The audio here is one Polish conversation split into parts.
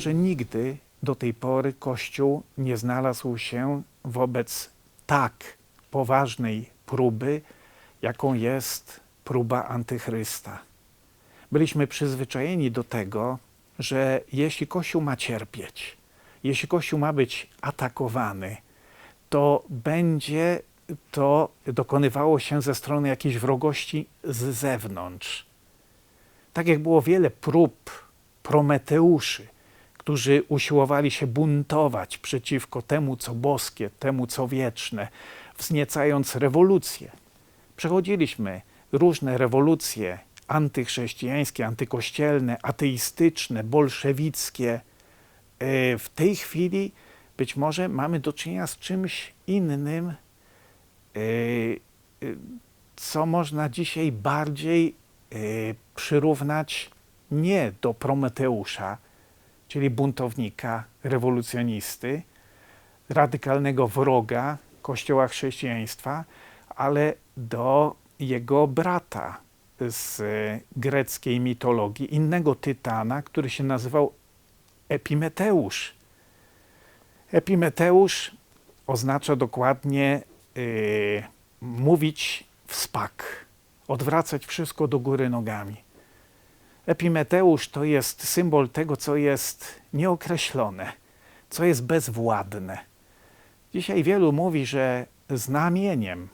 może nigdy do tej pory Kościół nie znalazł się wobec tak poważnej próby, jaką jest próba antychrysta. Byliśmy przyzwyczajeni do tego, że jeśli Kościół ma cierpieć, jeśli Kościół ma być atakowany, to będzie to dokonywało się ze strony jakiejś wrogości z zewnątrz. Tak jak było wiele prób Prometeuszy, którzy usiłowali się buntować przeciwko temu, co boskie, temu, co wieczne, wzniecając rewolucję. Przechodziliśmy różne rewolucje antychrześcijańskie, antykościelne, ateistyczne, bolszewickie. E, W tej chwili być może mamy do czynienia z czymś innym, e, e, co można dzisiaj bardziej przyrównać nie do Prometeusza, czyli buntownika, rewolucjonisty, radykalnego wroga Kościoła chrześcijaństwa, ale do jego brata z e, greckiej mitologii, innego tytana, który się nazywał Epimeteusz. Epimeteusz oznacza dokładnie y, mówić w spak, odwracać wszystko do góry nogami. Epimeteusz to jest symbol tego, co jest nieokreślone, co jest bezwładne. Dzisiaj wielu mówi, że znamieniem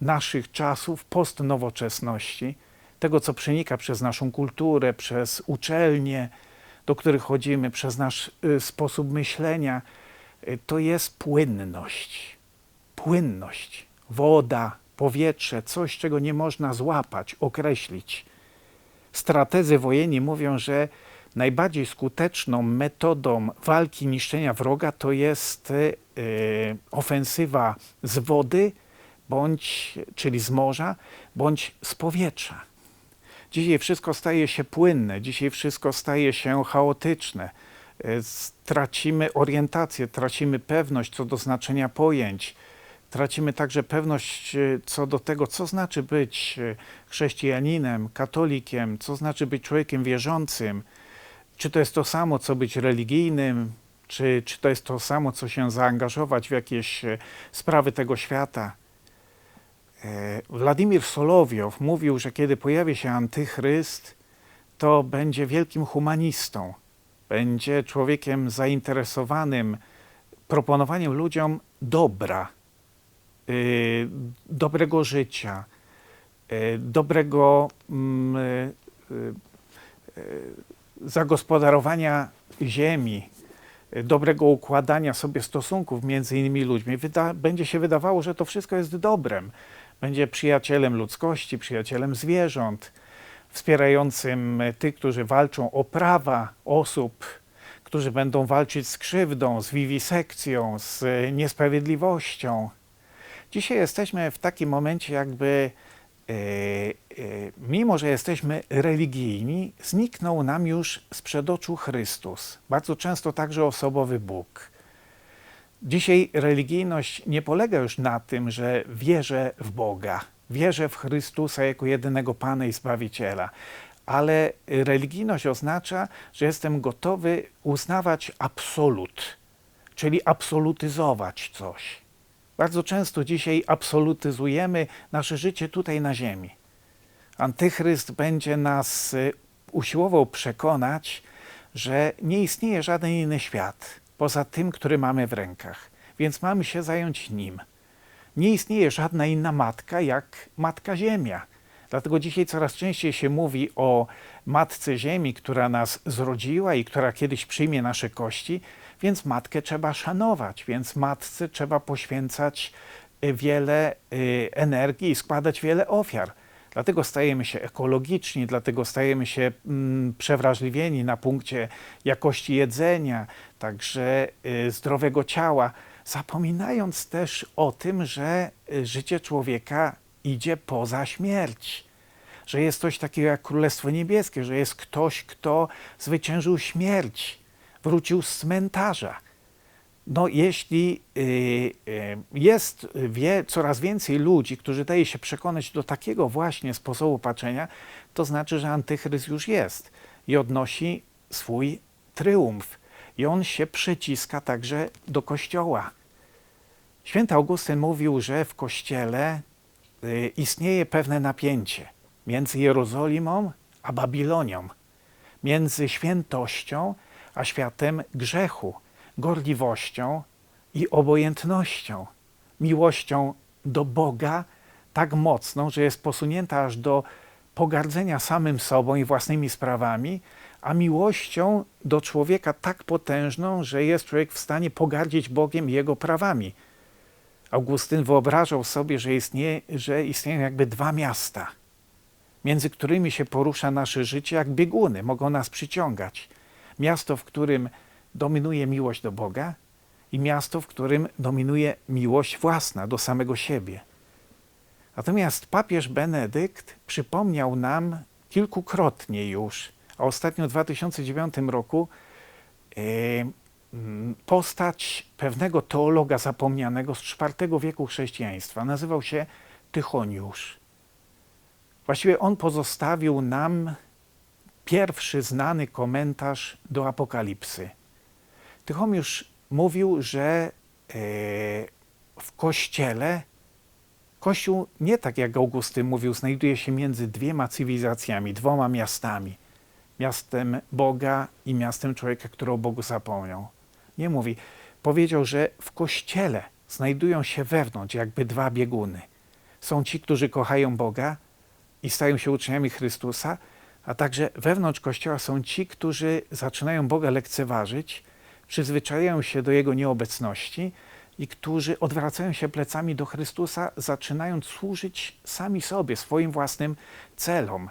naszych czasów, postnowoczesności, tego, co przenika przez naszą kulturę, przez uczelnie, do których chodzimy, przez nasz y, sposób myślenia, y, to jest płynność. Płynność. Woda, powietrze, coś, czego nie można złapać, określić. Strategzy wojenni mówią, że najbardziej skuteczną metodą walki niszczenia wroga to jest y, ofensywa z wody, bądź, czyli z morza, bądź z powietrza. Dzisiaj wszystko staje się płynne, dzisiaj wszystko staje się chaotyczne. E, Tracimy orientację, tracimy pewność co do znaczenia pojęć. Tracimy także pewność e, co do tego, co znaczy być e, chrześcijaninem, katolikiem, co znaczy być człowiekiem wierzącym. Czy to jest to samo, co być religijnym, czy, czy to jest to samo, co się zaangażować w jakieś e, sprawy tego świata. Władimir Solowiow mówił, że kiedy pojawi się antychryst, to będzie wielkim humanistą, będzie człowiekiem zainteresowanym proponowaniem ludziom dobra, dobrego życia, y, dobrego mm, y, y, y, zagospodarowania ziemi, y, dobrego układania sobie stosunków między innymi ludźmi. Wyda, będzie się wydawało, że to wszystko jest dobrem. Będzie przyjacielem ludzkości, przyjacielem zwierząt, wspierającym y, tych, którzy walczą o prawa osób, którzy będą walczyć z krzywdą, z wiwisekcją, z y, niesprawiedliwością. Dzisiaj jesteśmy w takim momencie, jakby e, e, mimo, że jesteśmy religijni, zniknął nam już z przed oczu Chrystus, bardzo często także osobowy Bóg. Dzisiaj religijność nie polega już na tym, że wierzę w Boga, wierzę w Chrystusa jako jedynego Pana i Zbawiciela, ale religijność oznacza, że jestem gotowy uznawać absolut, czyli absolutyzować coś. Bardzo często dzisiaj absolutyzujemy nasze życie tutaj na Ziemi. Antychryst będzie nas y, usiłował przekonać, że nie istnieje żaden inny świat poza tym, który mamy w rękach, więc mamy się zająć nim. Nie istnieje żadna inna matka jak Matka Ziemia. Dlatego dzisiaj coraz częściej się mówi o Matce Ziemi, która nas zrodziła i która kiedyś przyjmie nasze kości, więc matkę trzeba szanować, więc matce trzeba poświęcać y, wiele y, energii i składać wiele ofiar. Dlatego stajemy się ekologiczni, dlatego stajemy się mm, przewrażliwieni na punkcie jakości jedzenia, także y, zdrowego ciała, zapominając też o tym, że życie człowieka idzie poza śmierć. Że jest coś takiego jak Królestwo Niebieskie, że jest ktoś, kto zwyciężył śmierć, wrócił z cmentarza. No, jeśli y, y, jest wie, coraz więcej ludzi, którzy daje się przekonać do takiego właśnie sposobu patrzenia, to znaczy, że antychryst już jest i odnosi swój triumf i on się przyciska także do Kościoła. Święty Augustyn mówił, że w Kościele istnieje pewne napięcie między Jerozolimą a Babilonią, między świętością a światem grzechu, gorliwością i obojętnością, miłością do Boga tak mocną, że jest posunięta aż do pogardzenia samym sobą i własnymi sprawami, a miłością do człowieka tak potężną, że jest człowiek w stanie pogardzić Bogiem i jego prawami. Augustyn wyobrażał sobie, że, istnieje, że istnieją jakby dwa miasta, między którymi się porusza nasze życie jak bieguny, mogą nas przyciągać. Miasto, w którym dominuje miłość do Boga i miasto, w którym dominuje miłość własna do samego siebie. Natomiast papież Benedykt przypomniał nam kilkukrotnie już, a ostatnio w 2009 roku, mm, postać pewnego teologa zapomnianego z IV wieku chrześcijaństwa. Nazywał się Tychoniusz. Właściwie on pozostawił nam pierwszy znany komentarz do Apokalipsy. Tychomiusz mówił, że e, w kościele Kościół nie tak jak Augustyn mówił, znajduje się między dwiema cywilizacjami, dwoma miastami. Miastem Boga i miastem człowieka, który o Bogu zapomniał. Nie mówi. Powiedział, że w Kościele znajdują się wewnątrz jakby dwa bieguny. Są ci, którzy kochają Boga i stają się uczniami Chrystusa, a także wewnątrz Kościoła są ci, którzy zaczynają Boga lekceważyć, przyzwyczajają się do Jego nieobecności, i którzy odwracają się plecami do Chrystusa, zaczynając służyć sami sobie, swoim własnym celom.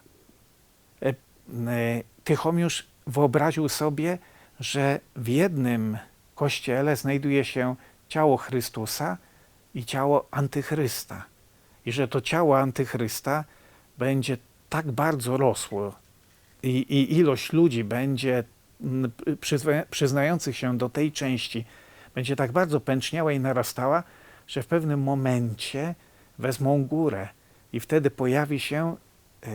E, e, Tychomiusz wyobraził sobie, że w jednym kościele znajduje się ciało Chrystusa i ciało Antychrysta. I że to ciało Antychrysta będzie tak bardzo rosło i, i ilość ludzi będzie przyznających się do tej części będzie tak bardzo pęczniała i narastała, że w pewnym momencie wezmą górę i wtedy pojawi się e,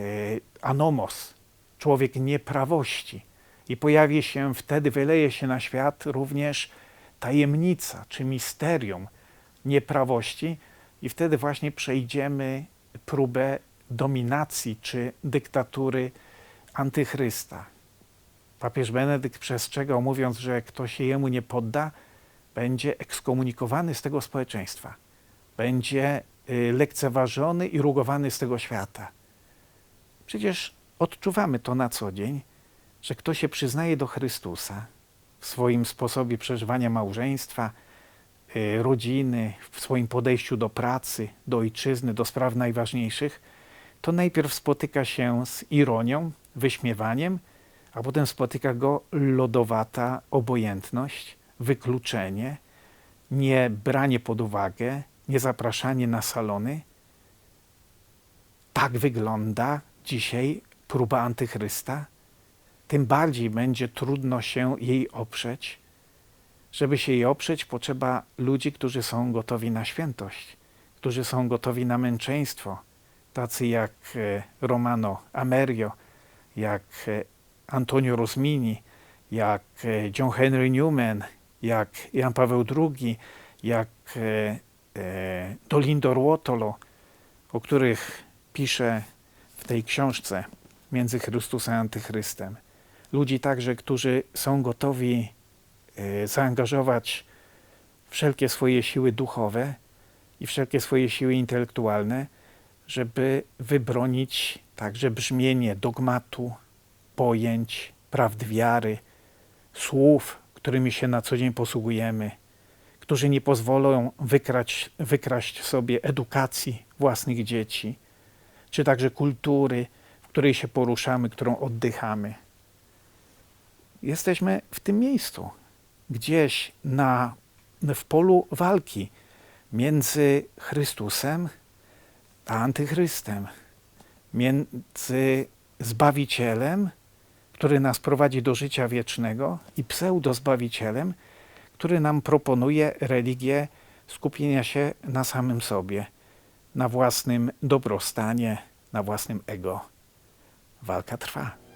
anomos, człowiek nieprawości. I pojawi się wtedy, wyleje się na świat również tajemnica czy misterium nieprawości, i wtedy właśnie przejdziemy próbę dominacji czy dyktatury antychrysta. Papież Benedykt przestrzegał, mówiąc, że kto się jemu nie podda, będzie ekskomunikowany z tego społeczeństwa, będzie y, lekceważony i rugowany z tego świata. Przecież odczuwamy to na co dzień, że kto się przyznaje do Chrystusa w swoim sposobie przeżywania małżeństwa, y, rodziny, w swoim podejściu do pracy, do ojczyzny, do spraw najważniejszych, to najpierw spotyka się z ironią, wyśmiewaniem, a potem spotyka go lodowata obojętność, wykluczenie, nie branie pod uwagę, nie zapraszanie na salony. Tak wygląda dzisiaj próba antychrysta. Tym bardziej będzie trudno się jej oprzeć. Żeby się jej oprzeć, potrzeba ludzi, którzy są gotowi na świętość, którzy są gotowi na męczeństwo, tacy jak e, Romano Amerio, jak e, Antonio Rosmini, jak e, John Henry Newman, jak Jan Paweł II, jak Dolindo Ruotolo, o których pisze w tej książce Między Chrystusem a Antychrystem. Ludzi także, którzy są gotowi e, zaangażować wszelkie swoje siły duchowe i wszelkie swoje siły intelektualne, żeby wybronić także brzmienie dogmatu, pojęć, prawd wiary, słów, którymi się na co dzień posługujemy, którzy nie pozwolą wykrać, wykraść sobie edukacji własnych dzieci, czy także kultury, w której się poruszamy, którą oddychamy. Jesteśmy w tym miejscu, gdzieś na, w polu walki między Chrystusem a Antychrystem, między Zbawicielem który nas prowadzi do życia wiecznego, i pseudozbawicielem, który nam proponuje religię skupienia się na samym sobie, na własnym dobrostanie, na własnym ego. Walka trwa.